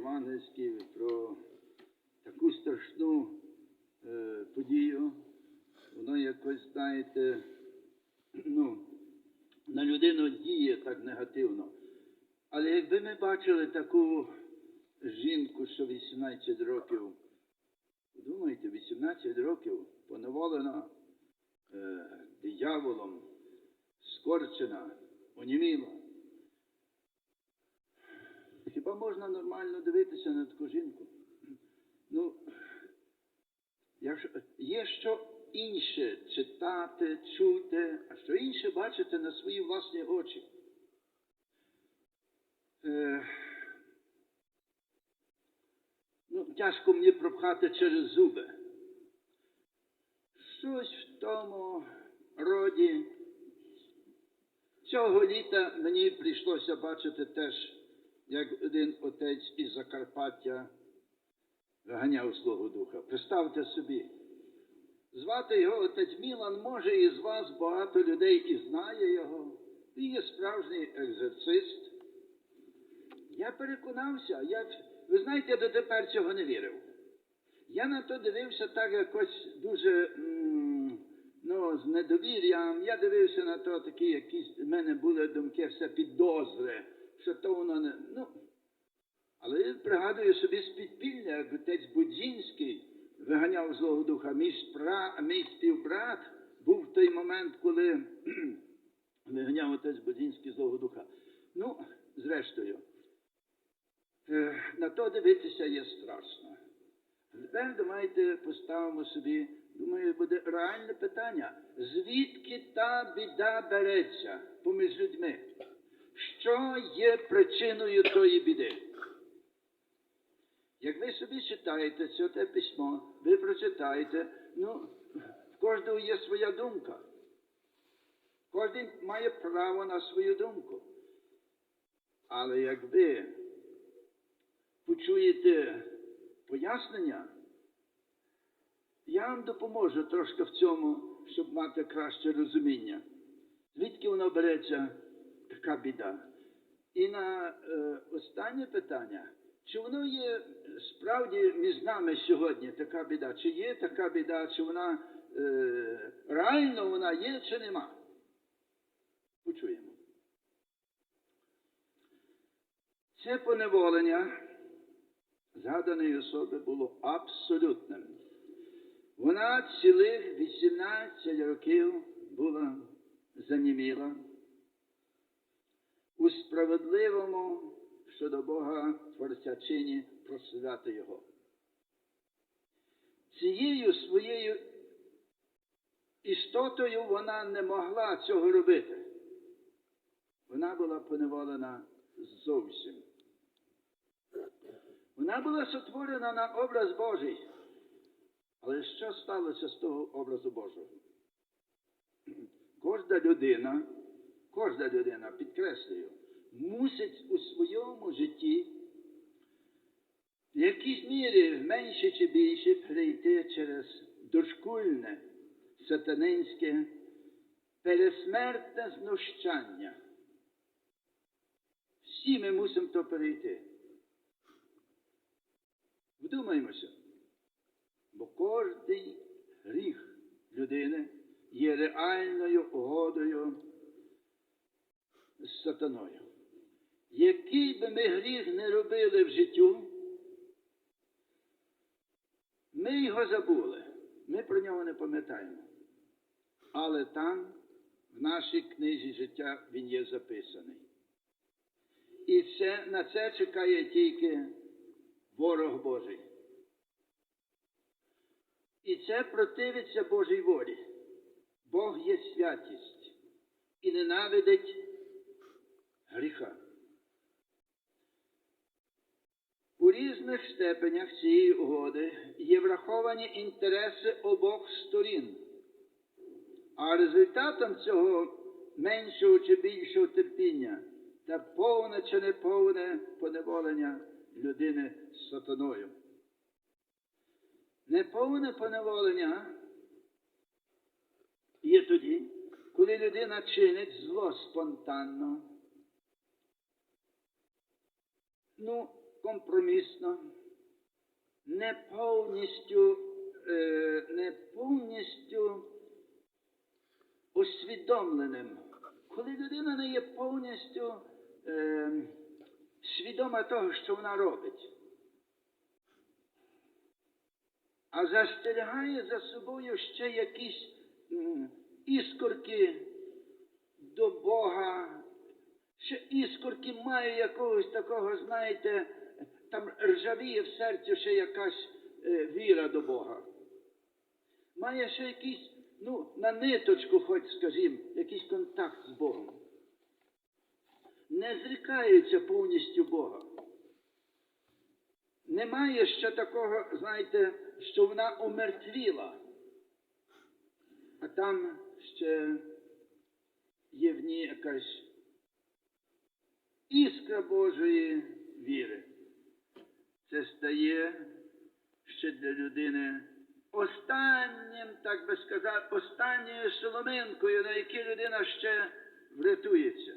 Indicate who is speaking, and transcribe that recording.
Speaker 1: євангельський про таку страшну е, подію. Воно якось, знаєте, ну, на людину діє так негативно. Але якби ми бачили таку жінку, що 18 років, думаєте, 18 років поневолена е, дияволом, скорчена, оніміла. Хіба можна нормально дивитися на таку жінку? Ну, якщо, є що інше читати, чути, а що інше бачити на свої власні очі. Е, ну, тяжко мені пропхати через зуби. Щось в тому роді. Цього літа мені прийшлося бачити теж, як один отець із Закарпаття виганяв Слугу Духа. Представте собі, звати його отець Мілан, може із вас багато людей і знає його. Він є справжній екзорцист. Я переконався, я, ви знаєте, дотепер цього не вірив. Я на то дивився так якось дуже ну, з недовір'ям. Я дивився на то такі, якісь в мене були думки, все підозри, що не. Ну, але я пригадую собі з підпілля, як отець Будзінський виганяв злого духа. Мій, спра... мій співбрат був той момент, коли виганяв отець Будзінський злого духа. Ну, зрештою, е, на то дивитися є страшно. Тепер давайте поставимо собі, думаю, буде реальне питання. Звідки та біда береться поміж людьми? Що є причиною тої біди? Як ви собі читаєте це те письмо, ви прочитаєте, ну, в кожного є своя думка. Кожен має право на свою думку. Але як ви почуєте пояснення, я вам допоможу трошки в цьому, щоб мати краще розуміння. Звідки воно береться така? І на е, останнє питання, чи воно є справді між нами сьогодні така біда? Чи є така біда, чи вона е, реально вона є, чи нема? Почуємо. Це поневолення згаданої особи було абсолютним. Вона цілих 18 років була заніміла у справедливому щодо Бога Творця чині прославляти Його. Цією своєю істотою вона не могла цього робити. Вона була поневолена зовсім. Вона була сотворена на образ Божий. Але що сталося з того образу Божого? Кожна людина, кожна людина, підкреслюю, мусить у своєму житті в якійсь мірі менше чи більше прийти через дошкульне, сатанинське, пересмертне знущання. Всі ми мусимо то перейти. Вдумаймося, бо кожний гріх людини є реальною угодою з сатаною. Який би ми гріх не робили в життю, ми його забули, ми про нього не пам'ятаємо. Але там, в нашій книзі життя, він є записаний. І це, на це чекає тільки ворог Божий. І це противиться Божій волі. Бог є святість і ненавидить гріха. У різних степенях цієї угоди є враховані інтереси обох сторін, а результатом цього меншого чи більшого терпіння та повне чи неповне поневолення людини з сатаною. Неповне поневолення є тоді, коли людина чинить зло спонтанно. Ну, компромісно, не повністю, е, не повністю усвідомленим. Коли людина не є повністю е, свідома того, що вона робить, а застерігає за собою ще якісь м, іскорки до Бога, ще іскорки має якогось такого, знаєте, там ржавіє в серці ще якась е, віра до Бога. Має ще якийсь, ну, на ниточку, хоч скажімо, якийсь контакт з Богом. Не зрікається повністю Бога. Немає ще такого, знаєте, що вона умертвіла, а там ще є в ній якась іскра Божої віри. Це стає ще для людини останнім, так би сказати, останньою соломинкою, на якій людина ще врятується.